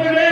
থাকবে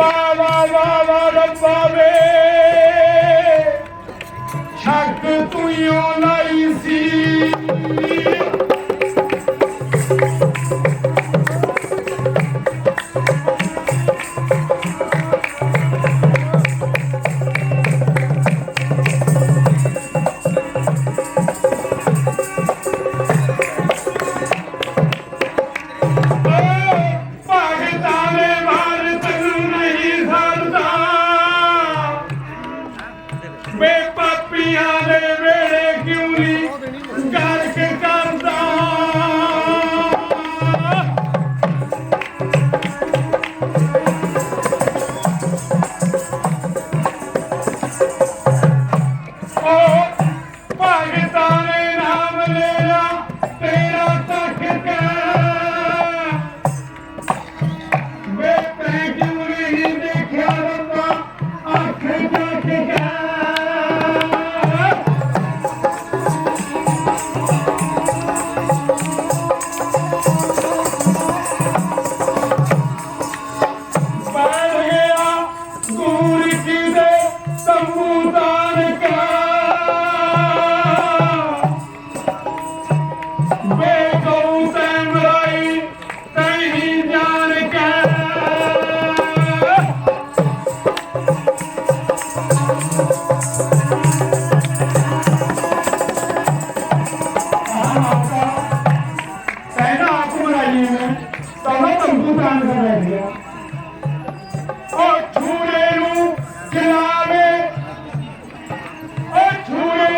আকবার আবার পাবে সাক্ষ্য তুইও নাইছি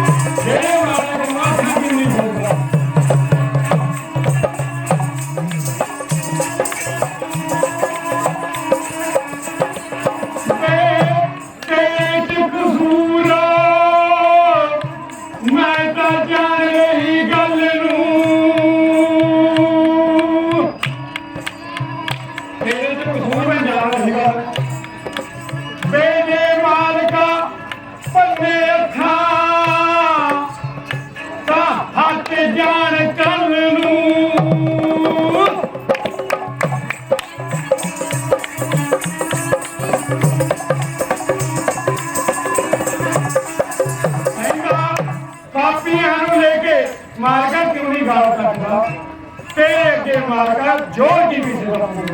Yeah, Joe gibisin.